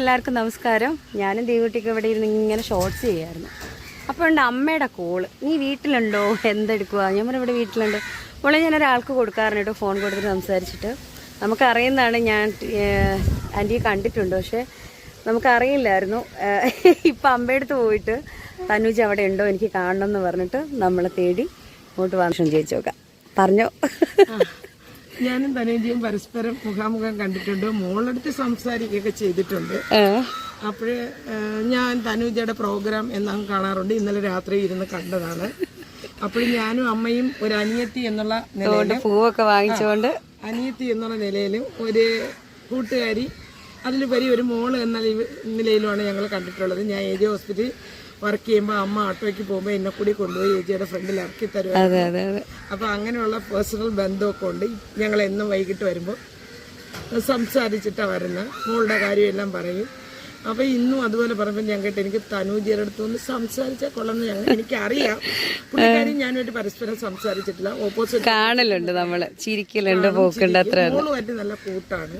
എല്ലാവർക്കും നമസ്കാരം. ഞാനും ദീവുട്ടിക്ക് ഇവിടെ ഇരുന്ന് ഇങ്ങനെ ഷോർട്ട്സ് ചെയ്യായിരുന്നു. അപ്പോൾ ഉണ്ട് അമ്മയുടെ കോൾ നീ വീട്ടിലുണ്ടോ? എന്തെടുക്കുക ഞാൻ പറഞ്ഞു ഇവിടെ വീട്ടിലുണ്ട്. മോളെ ഞാൻ ഒരാൾക്ക് കൊടുക്കാറുണ്ട്. ഫോൺ കൊടുത്തിട്ട് സംസാരിച്ചിട്ട്. നമുക്കറിയുന്നതാണ് ഞാൻ ആന്റിയെ കണ്ടിട്ടുണ്ട്. പക്ഷേ നമുക്കറിയില്ലായിരുന്നു. ഇപ്പം അമ്മയടുത്ത് പോയിട്ട് തനുജ് അവിടെ ഉണ്ടോ? എനിക്ക് കാണണം എന്ന് പറഞ്ഞിട്ട് നമ്മളെ തേടി ഇങ്ങോട്ട് വർഷം ചോദിച്ചു നോക്കാം. പറഞ്ഞോ. ഞാനും ധനേജിയും പരസ്പരം മുഖാമുഖം കണ്ടിട്ടുണ്ട്. മോളടുത്ത് സംസാരിക്കുകയൊക്കെ ചെയ്തിട്ടുണ്ട്. അപ്പോഴേ ഞാൻ തനുജയുടെ പ്രോഗ്രാം എന്നും കാണാറുണ്ട്. ഇന്നലെ രാത്രി ഇരുന്ന് കണ്ടതാണ്. അപ്പോൾ ഞാനും അമ്മയും ഒരു അനിയത്തി എന്നുള്ള നിലയിൽ പൂവൊക്കെ വാങ്ങിച്ചുകൊണ്ട് അനിയത്തി എന്നുള്ള നിലയിലും ഒരു കൂട്ടുകാരി അതിലുപരി ഒരു മോൾ എന്ന നിലയിലുമാണ് ഞങ്ങൾ കണ്ടിട്ടുള്ളത്. ഞാൻ ഏരിയ ഹോസ്പിറ്റലിൽ വർക്ക് ചെയ്യുമ്പോൾ അമ്മ ഓട്ടോയ്ക്ക് പോകുമ്പോൾ എന്നെ കൂടി കൊണ്ടുപോയി ചേച്ചിയുടെ ഫ്രണ്ടിൽ ഇറക്കി അതെ അപ്പോൾ അങ്ങനെയുള്ള പേഴ്സണൽ ബന്ധമൊക്കെ ഉണ്ട്. ഞങ്ങൾ എന്നും വൈകിട്ട് വരുമ്പോൾ സംസാരിച്ചിട്ടാണ് വരുന്നത് മോളുടെ കാര്യമെല്ലാം പറയും. അപ്പോൾ ഇന്നും അതുപോലെ പറയുമ്പോൾ ഞാൻ കേട്ട് എനിക്ക് തനൂജിയുടെ അടുത്ത് ഒന്ന് സംസാരിച്ചാൽ കൊള്ളാമെന്ന് ഞങ്ങൾ എനിക്കറിയാം. പുള്ളിക്കാരി ഞാനുമായിട്ട് പരസ്പരം സംസാരിച്ചിട്ടില്ല. ഓപ്പോസിറ്റ് കാണലുണ്ട് നമ്മൾ. ചിരിക്കലുണ്ട് പോക്കുണ്ട് അത്ര മോളുമായിട്ട് നല്ല കൂട്ടാണ്.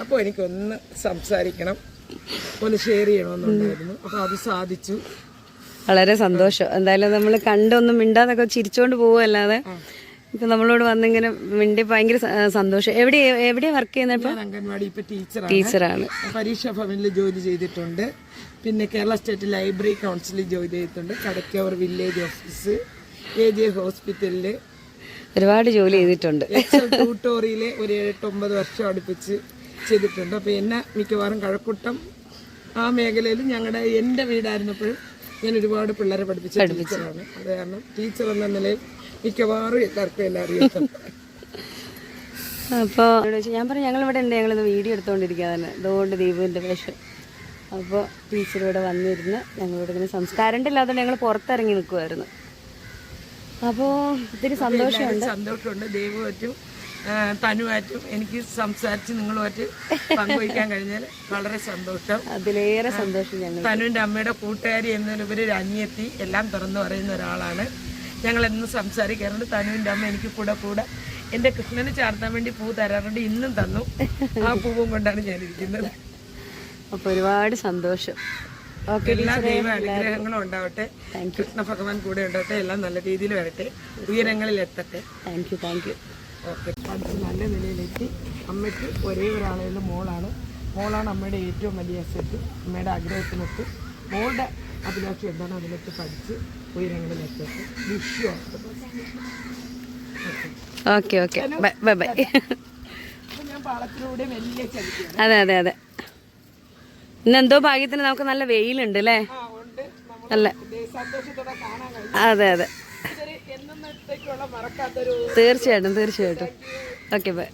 അപ്പൊ അപ്പോൾ എനിക്കൊന്ന് സംസാരിക്കണം. ഒന്ന് ഷെയർ ചെയ്യണമെന്നുണ്ടായിരുന്നു. അപ്പോൾ അത് സാധിച്ചു. വളരെ സന്തോഷം. എന്തായാലും നമ്മൾ കണ്ടൊന്നും മിണ്ടാതൊക്കെ ചിരിച്ചോണ്ട് പോവല്ലാതെ ഇപ്പൊ നമ്മളോട് വന്നിങ്ങനെ മിണ്ടി ഭയങ്കര സന്തോഷം. എവിടെ എവിടെ വർക്ക് ചെയ്യുന്നത് അംഗൻവാടി ഇപ്പൊ ടീച്ചറാണ്. ടീച്ചറാണ് പരീക്ഷാ ഭവനിൽ ജോലി ചെയ്തിട്ടുണ്ട്. പിന്നെ കേരള സ്റ്റേറ്റ് ലൈബ്രറി കൗൺസിലിൽ ജോലി ചെയ്തിട്ടുണ്ട്. Kadakkavoor village office A J ഹോസ്പിറ്റലിൽ ഒരുപാട് ജോലി ചെയ്തിട്ടുണ്ട്. ട്യൂട്ടോറിയിൽ ഒരു എട്ടൊമ്പത് വർഷം അടുപ്പിച്ച് ചെയ്തിട്ടുണ്ട്. അപ്പൊ എന്നെ മിക്കവാറും കഴക്കൂട്ടം ആ മേഖലയിൽ ഞങ്ങളുടെ എന്റെ വീടായിരുന്നപ്പോഴും ഞാൻ ഒരുപാട് പിള്ളേരെ പഠിപ്പിച്ച ടീച്ചറാണ്. അത് കാരണം ടീച്ചർ എന്ന നിലയിൽ മിക്കവാറും എല്ലാവർക്കും എല്ലാം അറിയാം. അപ്പോൾ ഞാൻ പറഞ്ഞു ഞങ്ങൾ ഇവിടെ ഉണ്ട്. ഞങ്ങളിത് വീഡിയോ എടുത്തുകൊണ്ടിരിക്കുക തന്നെ അതുകൊണ്ട് ദീപുവിന്റെ വേഷം. അപ്പോൾ ടീച്ചർ ഇവിടെ വന്നിരുന്ന് ഞങ്ങളോട് ഇങ്ങനെ സംസ്കാരം ഇല്ലാത്തതുകൊണ്ട് ഞങ്ങൾ പുറത്തിറങ്ങി നിൽക്കുമായിരുന്നു അപ്പോൾ ഒത്തിരി സന്തോഷമുണ്ട്. സന്തോഷമുണ്ട്. ദൈവം തനുവായിട്ടും എനിക്ക് സംസാരിച്ച് നിങ്ങളുമായിട്ട് പങ്കുവയ്ക്കാൻ കഴിഞ്ഞാൽ വളരെ സന്തോഷം. അതിലേറെ സന്തോഷം ഞങ്ങൾ തനുവിന്റെ അമ്മയുടെ കൂട്ടുകാരി എന്നതിലുപരി ഒരു അനിയത്തി എല്ലാം തുറന്നു പറയുന്ന ഒരാളാണ്. ഞങ്ങൾ എന്നും സംസാരിക്കാറുണ്ട്. തനുവിന്റെ അമ്മ എനിക്ക് കൂടെ കൂടെ എന്റെ കൃഷ്ണന് ചാർത്താൻ വേണ്ടി പൂ തരാറുണ്ട്. ഇന്നും തന്നു. ആ പൂവും കൊണ്ടാണ് ഞാൻ ഇരിക്കുന്നത് അപ്പോൾ ഒരുപാട് സന്തോഷം. ഓക്കെ എല്ലാ ദൈവ അനുഗ്രഹങ്ങളും ഉണ്ടാവട്ടെ. കൃഷ്ണ ഭഗവാൻ കൂടെ ഉണ്ടാവട്ടെ. എല്ലാം നല്ല രീതിയിൽ വരട്ടെ. ഉയരങ്ങളിൽ എത്തട്ടെ. Thank you thank you okay. പഠിച്ച് നല്ല നിലയിലെത്തി. അമ്മയ്ക്ക് ഒരേ ഒരാളുള്ള മോളാണ്. മോളാണ് അമ്മയുടെ ഏറ്റവും വലിയ അസറ്റ് അമ്മയുടെ ആഗ്രഹത്തിനൊത്ത് മോളുടെ അഭിലാഷം എന്താണ് അതിലൊക്കെ പഠിച്ച് ഉയരങ്ങളിൽ എത്തട്ടെ Vishu okay. Okay bye bye ഞാൻ പാളത്തിലൂടെ വലിയ ചലിക്കുകയാണ് അതെ അതെ അതെ. ഇന്നെന്തോ ഭാഗ്യത്തിന് നമുക്ക് നല്ല വെയിലുണ്ട് അല്ലേ? നല്ല അതെ അതെ. തീർച്ചയായിട്ടും തീർച്ചയായിട്ടും. Okay bye